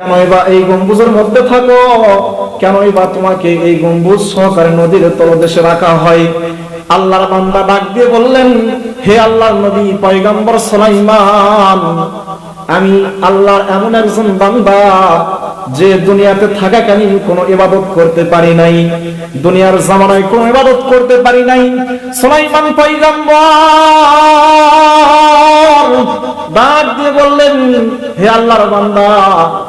কেনই বা এই গম্বুজের মধ্যে থাকো? কেনই বা তোমাকে এই গম্বুজ সহকারে নদীর তলদেশে রাখা হয়? আল্লাহর বান্দা ডাক দিয়ে বললেন, হে আল্লাহর নবী, পয়গম্বর সুলাইমান, আমি আল্লাহর এমন একজন বান্দা যে দুনিয়াতে থাকাকালীন কোনো ইবাদত করতে পারি নাই, দুনিয়ার জামানায় কোনো ইবাদত করতে পারি নাই। সুলাইমান পয়গম্বর ডাক দিয়ে বললেন হে আল্লাহর বান্দা,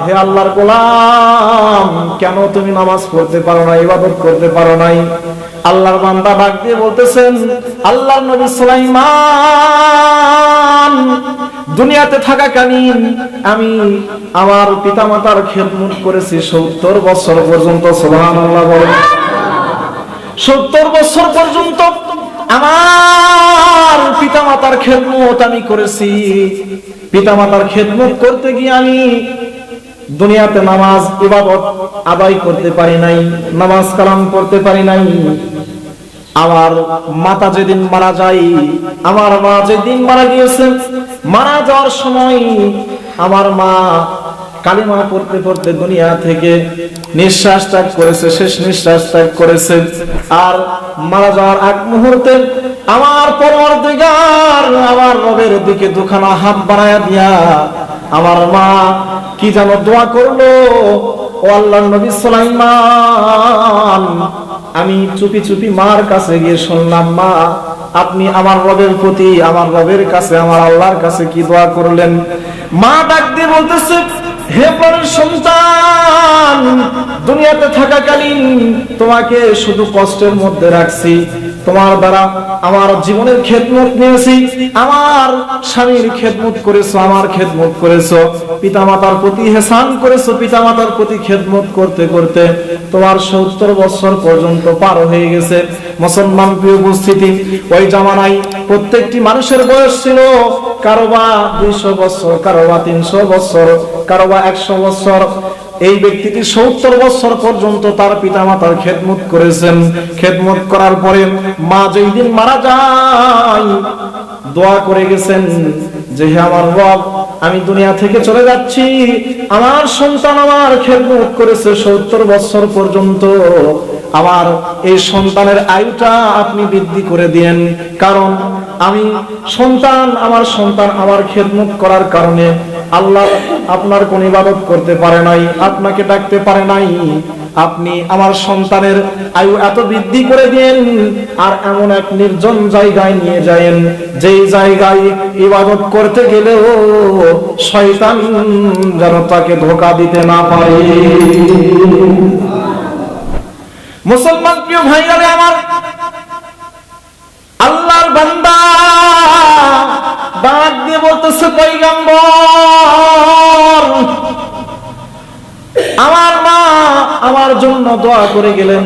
হে আল্লাহর গোলাম, কেন তুমি নামাজ পড়তে পারো না ইবাদত করতে পারো নাই? আল্লাহর বান্দা ডাক দিয়ে বলতেছেন, আল্লাহর নবী সুলাইমান, দুনিয়াতে থাকা থাকাকালীন আমি আমার পিতামাতার খেদমত করেছি সত্তর বছর পর্যন্ত, সুবহানাল্লাহ বলেন। সত্তর বছর পর্যন্ত আমার পিতামাতার খেদমত আমি করেছি। পিতামাতার খেদমত করতে গিয়ে আমি দুনিয়াতে নামাজ, ইবাদত আদায় করতে পারি নাই, নামাজ কালাম পড়তে পারি নাই। আমার মাতা যেদিন মারা যায়, আমার মা যেদিন মারা গিয়েছে, মারা যাওয়ার সময় আমার মা কালিমা পড়তে পড়তে দুনিয়া থেকে নিঃশ্বাস ত্যাগ করেছে, শেষ নিঃশ্বাস ত্যাগ করেছে। আর মারা যাওয়ার এক মুহূর্তে আমার পরবর্তীকার আমার রবের দিকে দুখানা হাত বাড়ায় দিয়া আমার মা কি যেন দোয়া করল? আমি চুপি চুপি মার কাছে গিয়ে শুনলাম, মা, আপনি আমার রবের প্রতি, আমার রবের কাছে, আমার আল্লাহর কাছে কি দোয়া করলেন? মা ডাক দিয়ে বলতেছে হে প্রাণের সন্তান, দুনিয়াতে থাকাকালীন তোমাকে শুধু কষ্টের মধ্যে রাখছি। তোমার দ্বারা আমার জীবনের খেদমত নিয়েছি, আমার স্বামীর খেদমত করেছ, আমার খেদমত করেছ। প্রতি হেসান করেছ, পিতামাতার প্রতি খেদমত করতে করতে। তোমার সত্তর বছর পর্যন্ত পার হয়ে গেছে। মুসলমান প্রিয় উপস্থিতি, ওই জামানায় প্রত্যেকটি মানুষের বয়স ছিল কারোবা দুইশো বছর, কারোবা তিনশো বছর, কারোবা একশো বছর। এই ব্যক্তিটি সত্তর বছর পর্যন্ত তার পিতা মাতার খেদমত করেছেন। খেদমত করার পরে মা যেই দিন মারা যায়, দোয়া করে গেছেন যে, হে আমার রব, আমি দুনিয়া থেকে চলে যাচ্ছি। আমার সন্তান আমার খেদমত করেছে সত্তর বছর পর্যন্ত। আমার এই সন্তানের আয়ুটা আপনি বৃদ্ধি করে দিয়েন। কারণ আমি সন্তান, আমার সন্তান আমার খেদমত করার কারণে আল্লাহ আপনার কোন ইবাদত করতে পারে নাই, আপনাকে ডাকতে পারে নাই। আপনি আমার সন্তানের আয়ু এত বৃদ্ধি করে দিন আর এমন এক নির্জন জায়গায় নিয়ে যায়েন, যেই জায়গায় ইবাদত করতে গেলেও শয়তান যেন তাকে ধোকা দিতে না পারে। মুসলমান প্রিয় ভাইরা, আমার ডাক দিয়ে বলতেছে, পয়গাম্বর, আমার মা আমার জন্য দোয়া করে গেলেন।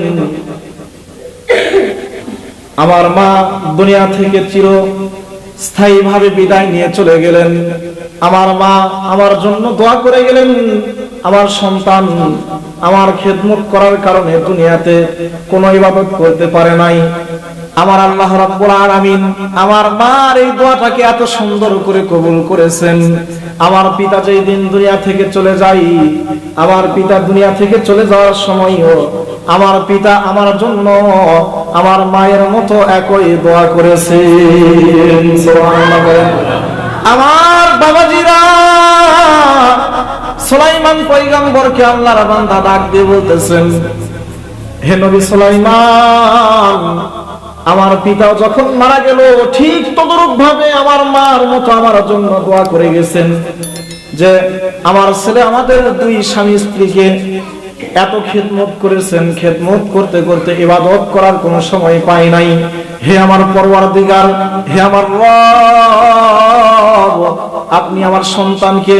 আমার মা দুনিয়া থেকে চির স্থায়ী ভাবে বিদায় নিয়ে চলে গেলেন। আমার মা আমার জন্য দোয়া করে গেলেন। আমার সন্তান আমার খেদমত করার কারণে দুনিয়াতে কোনো ইবাদত করতে পারে নাই। আমার আল্লাহ রাব্বুল আলামিন আমার মার এই দোয়াটাকে এত সুন্দর করে কবুল করেছেন। আমার পিতা যেই দিন দুনিয়া থেকে চলে যাই আমার পিতা দুনিয়া থেকে চলে যাওয়ার সময়ও আমার পিতা আমার জন্য আমার মায়ের মতো একই দোয়া করেছে আমার বাবাজিরা, সুলাইমান পয়গম্বরকে আল্লাহর বান্দা ডাক দিয়ে বলতেছেন, হে নবী সুলাইমান আমার পিতা যখন মারা গেল, ঠিক তদরূপ ভাবে আমার মার মতো আমার জন্য দোয়া করে গেছেন যে, আমার ছেলে আমাদের দুই স্বামী স্ত্রীকে এত খেদমত করেছেন। খেদমত করতে করতে ইবাদত করার কোনো সময় পাই নাই। হে আমার পরওয়ার দিগার হে আমার আপনি আমার সন্তানকে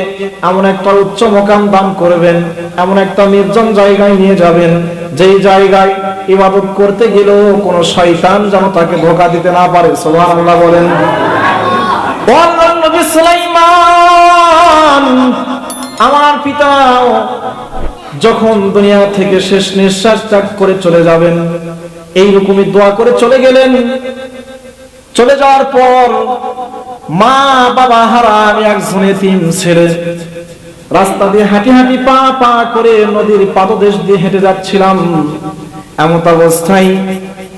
এমন একটা উচ্চ মোকাম দান করবেন, এমন একটা নির্জন জায়গায় নিয়ে যাবেন, যেই জায়গায় ইবাদত করতে গেলেও কোন শয়তান যেন তাকে ধোকা দিতে না পারে। বলেন। আল্লাহর নবী সুলাইমান, আমার পিতা যখন দুনিয়া থেকে শেষ নিঃশ্বাস ত্যাগ করে চলে যাবেন, এইরকমই দোয়া করে চলে গেলেন। চলে যাওয়ার পর মা বাবা হারা আমি একজন এতিম ছেলে। রাস্তা দিয়ে হাঁটি হাঁটি পা পা করে নদীর পাদদেশ দিয়ে হেঁটে যাচ্ছিলাম। এমত অবস্থায়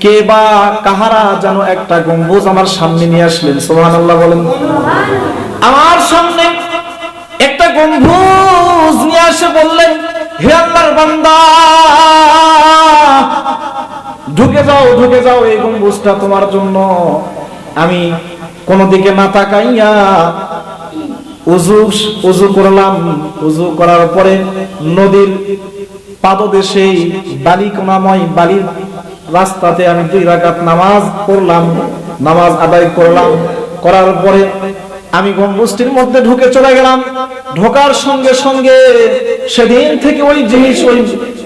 কে বা কাহারা যেন একটা গম্বুজ আমার সামনে নিয়ে আসলেন। সোহান বলেন। আমার সামনে একটা গম্বুজ নিয়ে আসে বললেন, হে আল্লাহর বান্দা, ঢুকে যাও ঢুকে যাও এই গম্বুজটা তোমার জন্য। আমি কোন দিকে না তাকাইয়া উজু উজু করলাম। উজু করার পরে নদীর পাদদেশে বালি কোনাময় বালির রাস্তাতে আমি দুই রাকাত নামাজ পড়লাম, নামাজ আদায় করলাম। করার পরে আমি গম্বুজটির মধ্যে ঢুকে চলে গেলাম। ঢোকার সঙ্গে সঙ্গে সেদিন থেকে ওই জিনিস, ওই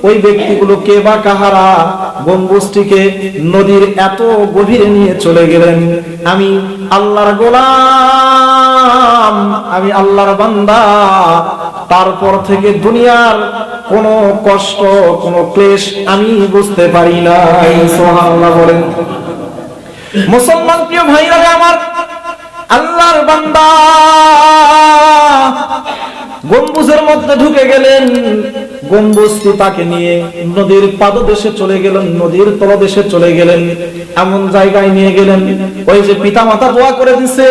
ওই ব্যক্তিগুলো কে বা কাহারা? গম্বুজটিকে নদীর এত গভীরে নিয়ে চলে গেলেন। আমি আল্লাহর গোলাম, আমি আল্লাহর বান্দা। তারপর থেকে দুনিয়ার কোনো কষ্ট, কোনো ক্লেশ আমি বুঝতে পারি না সোহাল্লাহ বলেন। মুসলমান প্রিয় ভাইরা, আমার আল্লাহর বান্দা। গম্বুজের মধ্যে ঢুকে গেলেন। গম্বুজটি তাকে নিয়ে নদীর পাদদেশে চলে গেলেন, নদীর তলদেশে চলে গেলেন, এমন জায়গায় নিয়ে গেলেন। ওই যে পিতা মাতা দোয়া করে দিছে,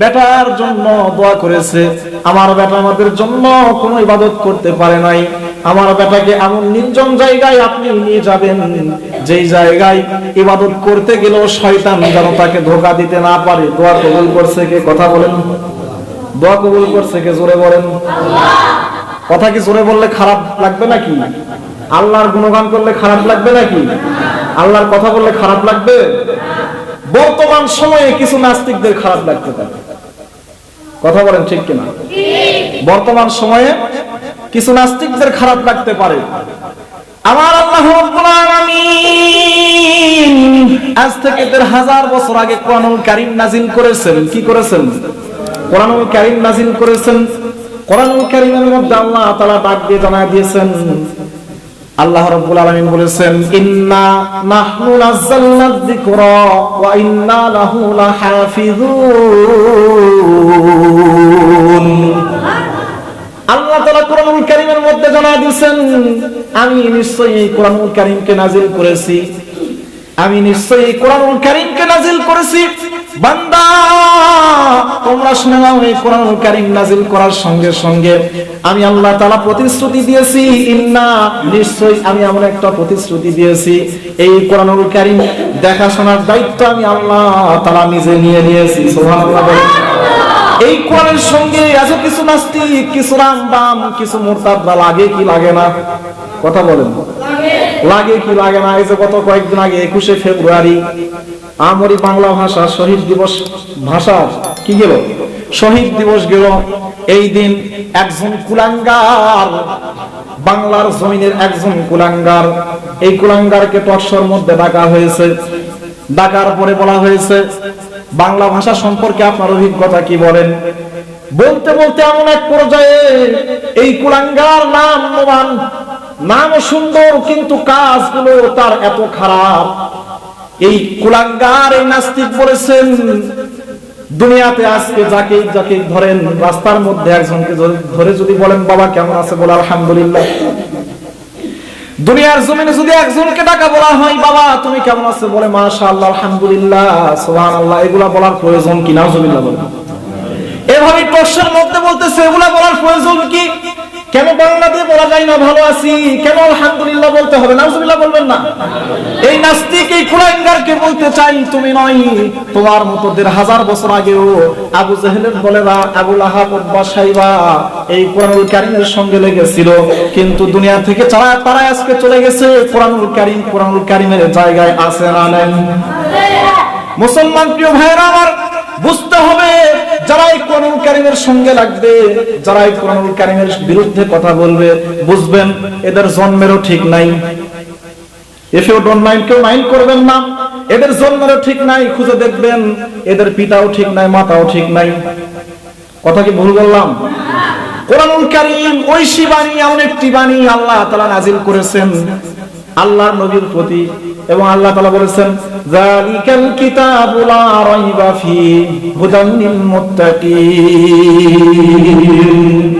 বেটার জন্য দোয়া করেছে। আমার বেটা আমাদের জন্য কোনো ইবাদত করতে পারে নাই। আমার বেটাকে এমন নির্জন জায়গায় আপনি নিয়ে যাবেন, যেই জায়গায় ইবাদত করতে গেলেও শয়তান যেন তাকে ধোকা দিতে না পারে। দোয়া কবুল করছে কে? কথা বলেন। দোয়া কবুল করছে কে? জোরে বলেন। কথা কি জোরে বললে খারাপ লাগবে নাকি? আল্লাহর গুণগান করলে খারাপ লাগবে নাকি? আল্লাহর কথা বললে খারাপ লাগবে? বর্তমান সময়ে কিছু নাস্তিকদের খারাপ লাগতে পারে। কথা বলেন ঠিক কিনা? বর্তমান সময়ে কিছু নাস্তিকদের খারাপ লাগতে পারে। আমার আল্লাহ আজ থেকে দেড় হাজার বছর আগে কোরআনুল কারীম নাজিল করেছেন। কি করেছেন? কোরআনুল কারীম নাজিল করেছেন। আল্লাহ তাআলা ডাক দিয়ে মধ্যে জানায় দিয়েছেন, আমি নিশ্চয়ই কোরআনুল কারীমকে নাজিল করেছি। আমি নিশ্চয়ই কোরআনুল কারীমকে নাজিল করেছি। এই করার সঙ্গে দেখাশোনার দায়িত্ব আমি আল্লাহ নিজে নিয়ে নিয়েছি এই কোরআনের সঙ্গে এত কিছু নাস্তিক, কিছু রামবাম কিছু মোরতাদরা লাগে কি লাগে না? কথা বলেন। লাগে কি লাগে না? এই যে গত কয়েকদিন আগে একুশে ফেব্রুয়ারি আমরি বাংলা ভাষা শহীদ দিবস ভাষা কি গেল? শহীদ দিবস গেল এই দিন একজন কুলাঙ্গার, বাংলার জমিনের একজন কুলাঙ্গার। এই কুলাঙ্গারকে টকশোর মধ্যে ডাকা হয়েছে। ডাকার পরে বলা হয়েছে, বাংলা ভাষা সম্পর্কে আপনার অভিজ্ঞতা কি বলেন? বলতে বলতে এমন এক পর্যায়ে এই কুলাঙ্গার নাম নাম সুন্দর, কিন্তু কাজগুলো তার এত খারাপ। এই কুলাঙ্গার এই নাস্তিক বলেছেন, দুনিয়াতে আজকে যাকে যাকে ধরেন রাস্তার মধ্যে একজনকে ধরে যদি বলেন, বাবা, কেমন আছে? বলে, আলহামদুলিল্লাহ। দুনিয়ার জমিনে যদি একজনকে ডাকা বলা হয়, বাবা, তুমি কেমন আছে? বলে, মাশাআল্লাহ, আলহামদুলিল্লাহ। সুবহানাল্লাহ, এগুলা বলার প্রয়োজন কি? নাউজুবিল্লাহ বলে এভাবে টসের মধ্যে বলতেছে, এগুলা বলার প্রয়োজন কি? কেন বাংলা দিয়ে বলা যায় না, ভালো আছি? কেন আলহামদুলিল্লাহ বলতে হবে? নাউজুবিল্লাহ বলবেন না। এই নাস্তিক, এই কুলাঙ্গারকে বলতে চাই, তুমি নয়, তোমার মতো দেড় হাজার বছর আগেও আবু জাহেলের বলেরা আবু লাহাব উতবা সাইবা এই কোরআনুল কারীমের সঙ্গে লেগেছিল। কিন্তু দুনিয়া থেকে তারা তারা আজকে চলে গেছে, কোরআনুল কারীম কোরআনুল কারিমের জায়গায় আছে না নাই? মুসলমান প্রিয় ভাইরা আমার বুঝতে হবে যারা এই কোরআনুল কারীমের সঙ্গে লাগবে যারা এই কোরআনুল কারীমের বিরুদ্ধে কথা বলবে, বুঝবেন, এদের জন্মেরও ঠিক নাই। পিতাও ঠিক নাই, মাতাও ঠিক নাই। কথা কি ভুল বললাম? আল্লাহ নবীর প্রতি এবং আল্লাহ তাআলা বলেছেন রাইবা ফি লিল মুত্তাকিন।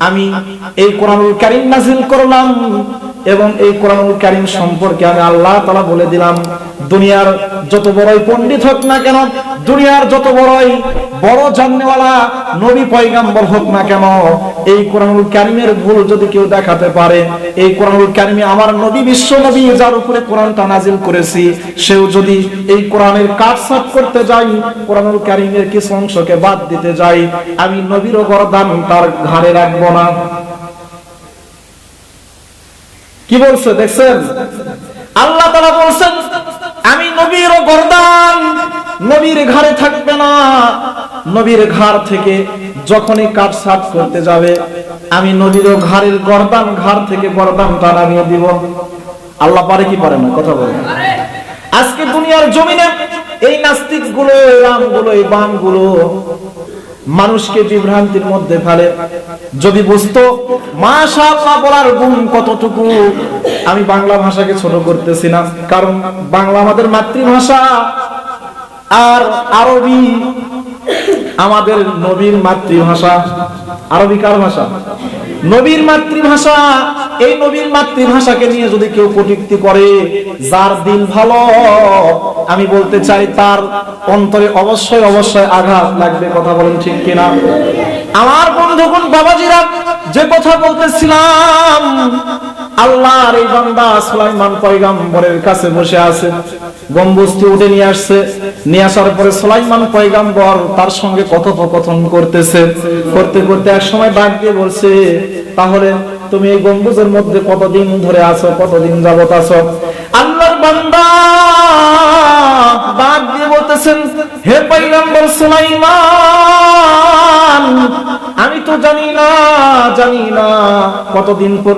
আমি এই কোরআনুল কারীম নাযিল করলাম এবং এই কোরআনুল কারীম সম্পর্কে আমি আল্লাহ তাআলা বলে দিলাম দুনিয়ার যত বড়ই পণ্ডিত হোক না কেন, দুনিয়ার যত বড়ই বড় জাননেওয়ালা নবী পয়গাম্বর হোক না কেন, এই কোরআনুল কারীমের ভুল যদি কেউ দেখাতে পারে, এই কোরআনুল কারীমে আমার নবী বিশ্ব নবী, যার উপরে কোরআনটা নাজিল করেছি, সেও যদি এই কোরআনের কাটসাট করতে যাই কোরআনুল কারীমের কিছু অংশকে বাদ দিতে যাই আমি নবীর গরদান তার ঘাড়ে রাখব না। কি বলছে, দেখছেন? আল্লাহ তাআলা বলছেন নবীর গরদান নবীর ঘরে থাকবে না। নবীর ঘর থেকে যখনই কাট সাট করতে যাবে, আমি নবীর ঘরের গরদান ঘর থেকে গরদানটা নামিয়ে দিব। আল্লাহ পারে কি পারে না? কথা বলে আজকে দুনিয়ার জমিনে এই নাস্তিকগুলো এই রামগুলো এই বামগুলো মানুষকে বিভ্রান্তির মধ্যে ফেলে। যদি বুঝতো, মাশাআল্লাহ বলার গুণ কতটুকু, আমি বাংলা ভাষাকে ছোট করতেছি না। কারণ বাংলা আমাদের মাতৃভাষা, আর আরবি আমাদের নবীর মাতৃভাষা। আরবি কার ভাষা? নবীর মাতৃভাষা, এই নবীর মাতৃভাষাকে নিয়ে যদি কেউ কটূক্তি করে, যার দিল ভালো, আমি বলতে চাই তার অন্তরে অবশ্যই অবশ্যই আঘাত লাগবে, কথা বলেন ঠিক কিনা? আমার বন্ধুগণ, বাবাজিরা, যে কথা বলতেছিলাম, আল্লাহর এই বান্দা সুলাইমান পয়গাম্বরের কাছে বসে আছে। গম্বুজটি উঠে নিয়ে আসছে। নিয়ে আসার পরে সুলাইমান পয়গাম্বর তার সঙ্গে কথোপকথন করতেছে। করতে করতে এক সময় ডাক দিয়ে বলছে, তাহলে তুমি এই গম্বুজের মধ্যে কতদিন ধরে আছো? কতদিন যাবত আছো? আল্লাহর বান্দা ডাক দিয়ে বলতেছেন, হে পয়গাম্বর সুলাইমান, আমি তো জানি না জানি না কতদিন